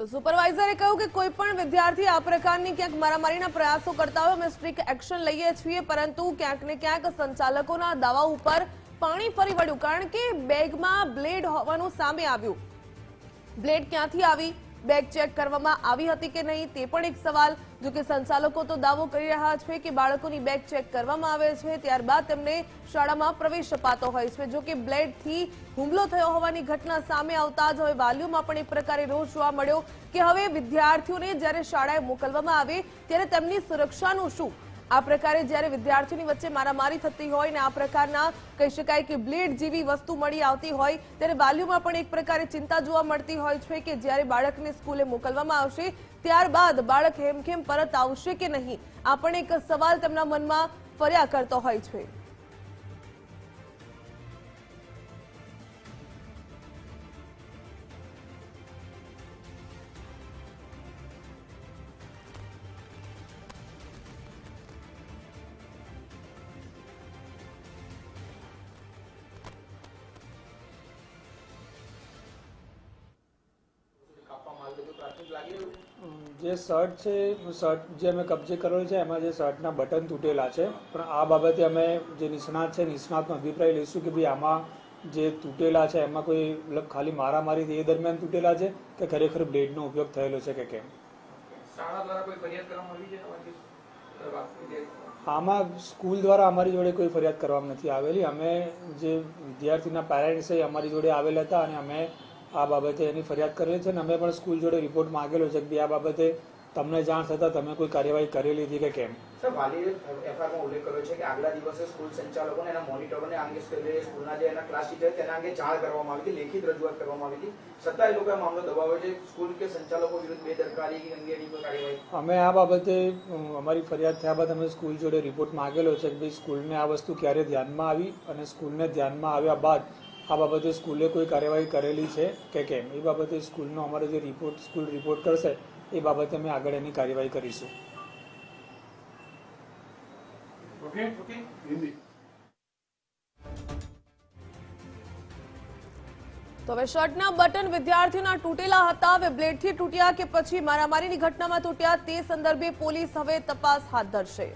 તો સુપરવાઇઝરે કહ્યું કે કોઈ પણ વિદ્યાર્થી આ પ્રકારની ક્યાંક મારામારીના પ્રયાસો કરતા હોય, અમે સ્ટ્રિક્ટ એક્શન લઈએ છીએ, પરંતુ ક્યાંક ને ક્યાંક સંચાલકોના દાવા ઉપર પાણી ફરી વળ્યું કારણ કે બેગમાં બ્લેડ હોવાનું સામે આવ્યું. બ્લેડ ક્યાંથી આવી? બેગ ચેક કરવામાં આવી હતી કે નહીં તે પણ એક સવાલ. જો કે સંચાલકો તો દાવો કરી રહ્યા છે કે બાળકોની બેગ ચેક કરવામાં આવે છે, ત્યારબાદ તેમને શાળામાં પ્રવેશ અપાતો હોય છે. જો કે બ્લેડથી હુમલો થયો હોવાની ઘટના સામે આવતા જ હવે વાલીઓમાં પણ એક પ્રકારે રોષ જોવા મળ્યો કે હવે વિદ્યાર્થીઓને જ્યારે શાળાએ મોકલવામાં આવે, ત્યારે તેમની સુરક્ષાનું શું આ પ્રકારે જ્યારે વિદ્યાર્થીઓની વચ્ચે મારામારી થતી હોય ને આ પ્રકારના કહી શકાય કે બ્લેડ જેવી વસ્તુ મળી આવતી હોય, ત્યારે વાલીઓમાં પણ એક પ્રકારે ચિંતા જોવા મળતી હોય છે કે જ્યારે બાળકને સ્કૂલે મોકલવામાં આવશે, ત્યારબાદ બાળક હેમખેમ પરત આવશે કે નહીં? આ પણ એક સવાલ તેમના મનમાં ફર્યા કરતો હોય છે. જે શર્ટ છે શર્ટ જે અમે કબજે કરેલો છે એમાં જે શર્ટના બટન તૂટેલા છે. પણ આ બાબતે અમે જે નિષ્ણાત છે નિષ્ણાતનો અભિપ્રાય લઈશું કે ભાઈ આમાં જે તૂટેલા છે એમાં કોઈ મતલબ ખાલી મારામારી એ દરમિયાન તૂટેલા છે કે ખરેખર બ્લેડનો ઉપયોગ થયેલો છે કે કેમ? આમાં સ્કૂલ દ્વારા અમારી જોડે કોઈ ફરિયાદ કરવામાં નથી આવેલી. અમે જે વિદ્યાર્થીના પેરેન્ટ્સ છે અમારી જોડે આવેલા હતા અને અમે આ બાબતે એની ફરિયાદ કરેલી છે અને અમે પણ સ્કૂલ જોડે રિપોર્ટ માંગેલો છે કે આ બાબતે તમને જાણ થતાં તમે કોઈ કાર્યવાહી કરેલી હતી કે કેમ? સર વાલીએ એફઆઈઆરમાં ઉલ્લેખ કર્યો છે કે આગલા દિવસે સ્કૂલ સંચાલકોને એના મોનિટરોને આ અંગે સ્કૂલના જે એના ક્લાસ ટીચર તેના અંગે જાણ કરવામાં આવી હતી લેખિત રજૂઆત કરવામાં આવી હતી. છતાં એ લોકોએ મામલો દબાવ્યો છે. સ્કૂલ કે સંચાલકો વિરુદ્ધ બેદરકારી અંગેની કોઈ કાર્યવાહી? અમે આ બાબતે અમારી ફરિયાદ થયા બાદ અમે સ્કૂલ જોડે રિપોર્ટ માંગેલો છે કે ભાઈ સ્કૂલને આ વસ્તુ ક્યારે ધ્યાનમાં આવી અને સ્કૂલને ધ્યાનમાં આવ્યા બાદ આ બાબતે સ્કૂલે કોઈ કાર્યવાહી કરેલી છે કે કેમ? એ બાબતે સ્કૂલનો અમારો જે રિપોર્ટ સ્કૂલ રિપોર્ટ કરશે એ બાબતે અમે આગળ એની કાર્યવાહી કરીશું. તો હવે શર્ટના બટન વિદ્યાર્થીઓના તૂટેલા હતા. હવે બ્લેડથી તૂટ્યા કે પછી મારામારીની ઘટનામાં તૂટ્યા તે સંદર્ભે પોલીસ હવે તપાસ હાથ ધરશે.